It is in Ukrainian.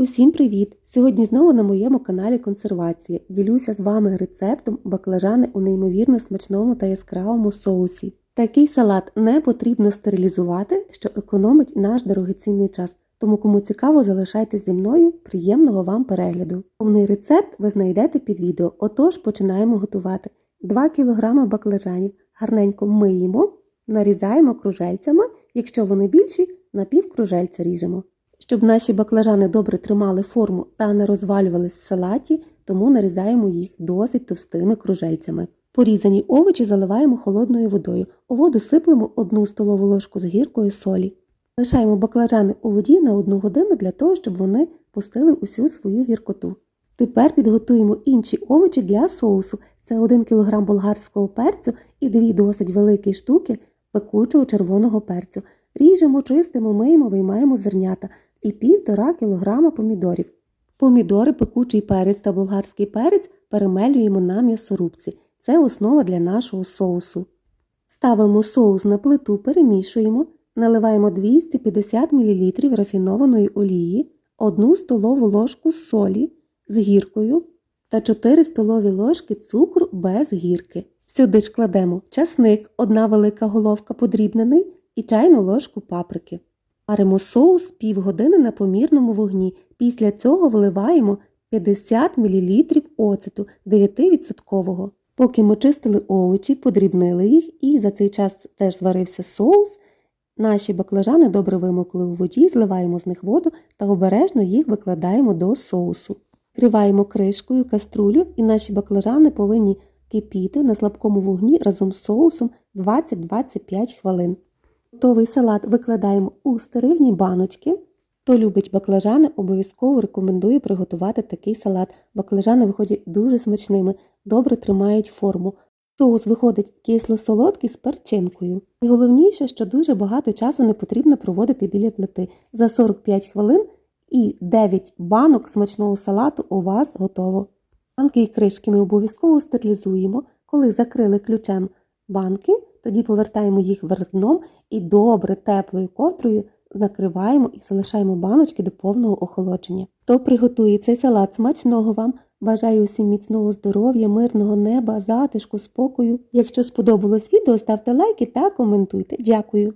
Усім привіт! Сьогодні знову на моєму каналі Консервація. Ділюся з вами рецептом баклажани у неймовірно смачному та яскравому соусі. Такий салат не потрібно стерилізувати, що економить наш дорогоцінний час. Тому кому цікаво, залишайтесь зі мною. Приємного вам перегляду. Повний рецепт ви знайдете під відео. Отож, починаємо готувати. 2 кг баклажанів гарненько миємо, нарізаємо кружельцями. Якщо вони більші, на пів кружельця ріжемо. Щоб наші баклажани добре тримали форму та не розвалювались в салаті, тому нарізаємо їх досить товстими кружельцями. Порізані овочі заливаємо холодною водою. У воду сиплемо 1 столову ложку з гіркою солі. Лишаємо баклажани у воді на 1 годину для того, щоб вони пустили усю свою гіркоту. Тепер підготуємо інші овочі для соусу. Це 1 кг болгарського перцю і 2 досить великі штуки пекучого червоного перцю. Ріжемо, чистимо, миємо, виймаємо зернята і 1,5 кг помідорів. Помідори, пекучий перець та болгарський перець перемелюємо на м'ясорубці. Це основа для нашого соусу. Ставимо соус на плиту, перемішуємо, наливаємо 250 мл рафінованої олії, 1 столову ложку солі з гіркою та 4 столові ложки цукру без гірки. Сюди ж кладемо часник, 1 велика головка подрібнений і чайну ложку паприки. Варимо соус півгодини на помірному вогні. Після цього вливаємо 50 мл оцету 9%. Поки ми чистили овочі, подрібнили їх і за цей час теж зварився соус. Наші баклажани добре вимокли у воді, зливаємо з них воду та обережно їх викладаємо до соусу. Криваємо кришкою каструлю і наші баклажани повинні кипіти на слабкому вогні разом з соусом 20-25 хвилин. Готовий салат викладаємо у стерильні баночки. Хто любить баклажани, обов'язково рекомендую приготувати такий салат. Баклажани виходять дуже смачними, добре тримають форму. Соус виходить кисло-солодкий з перчинкою. Найголовніше, що дуже багато часу не потрібно проводити біля плити. За 45 хвилин і 9 банок смачного салату у вас готово. Банки і кришки ми обов'язково стерилізуємо. Коли закрили ключем банки, тоді повертаємо їх вертном і добре теплою ковдрою накриваємо і залишаємо баночки до повного охолодження. Хто приготує цей салат смачного вам, бажаю усім міцного здоров'я, мирного неба, затишку, спокою. Якщо сподобалось відео, ставте лайки та коментуйте. Дякую!